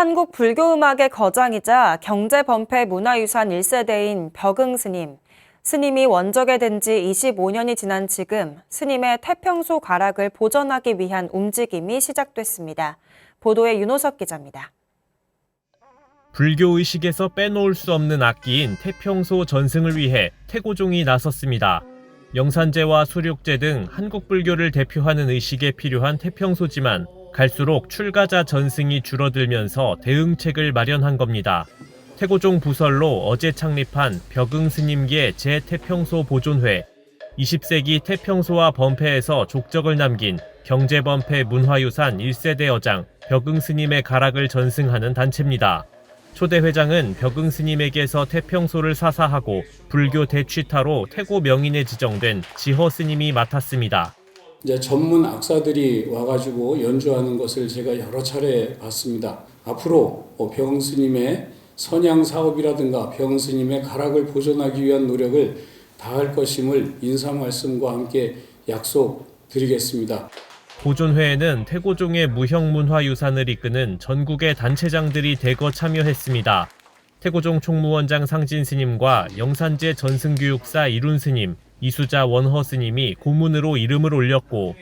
한국 불교 음악의 거장이자 경제 범패 문화유산 1세대인 벽응 스님. 스님이 원적에 된 지 25년이 지난 지금 스님의 태평소 가락을 보존하기 위한 움직임이 시작됐습니다. 보도에 윤호석 기자입니다. 불교 의식에서 빼놓을 수 없는 악기인 태평소 전승을 위해 태고종이 나섰습니다. 영산제와 수륙제 등 한국 불교를 대표하는 의식에 필요한 태평소지만 갈수록 출가자 전승이 줄어들면서 대응책을 마련한 겁니다. 태고종 부설로 어제 창립한 벽응 스님계 제태평소 보존회 20세기 태평소와 범패에서 족적을 남긴 경제범패 문화유산 1세대 여장 벽응 스님의 가락을 전승하는 단체입니다. 초대 회장은 벽응 스님에게서 태평소를 사사하고 불교 대취타로 태고 명인에 지정된 지허 스님이 맡았습니다. 이제 전문 악사들이 와가지고 연주하는 것을 제가 여러 차례 봤습니다. 앞으로 뭐병 스님의 선양 사업이라든가 병 스님의 가락을 보존하기 위한 노력을 다할 것임을 인사 말씀과 함께 약속드리겠습니다. 보존회에는 태고종의 무형문화유산을 이끄는 전국의 단체장들이 대거 참여했습니다. 태고종 총무원장 상진 스님과 영산제 전승교육사 이룬 스님, 이수자 원허 스님이 고문으로 이름을 올렸고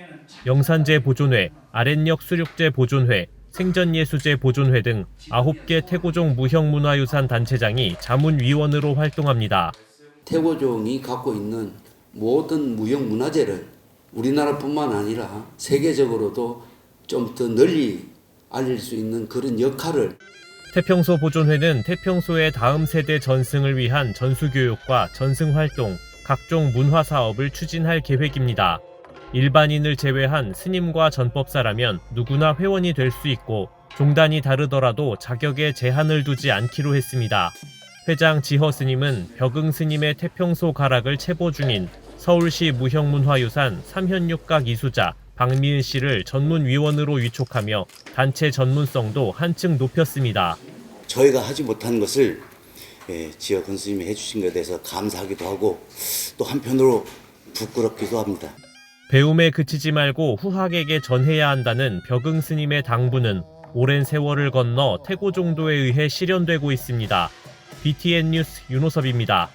영산제 보존회, 아랫역 수륙제 보존회, 생전예수제 보존회 등 9개 태고종 무형문화유산 단체장이 자문위원으로 활동합니다. 태고종이 갖고 있는 모든 무형 문화재를 우리나라뿐만 아니라 세계적으로도 좀 더 널리 알릴 수 있는 그런 역할을 태평소 보존회는 태평소의 다음 세대 전승을 위한 전수교육과 전승활동, 각종 문화 사업을 추진할 계획입니다. 일반인을 제외한 스님과 전법사라면 누구나 회원이 될 수 있고 종단이 다르더라도 자격에 제한을 두지 않기로 했습니다. 회장 지허 스님은 벽응 스님의 태평소 가락을 체보 중인 서울시 무형문화유산 삼현육각 이수자 박미은 씨를 전문위원으로 위촉하며 단체 전문성도 한층 높였습니다. 저희가 하지 못한 것을 예, 지역 권스님이 해주신 것에 대해서 감사하기도 하고 또 한편으로 부끄럽기도 합니다. 배움에 그치지 말고 후학에게 전해야 한다는 벽응 스님의 당부는 오랜 세월을 건너 태고 정도에 의해 실현되고 있습니다. BTN 뉴스 윤호섭입니다.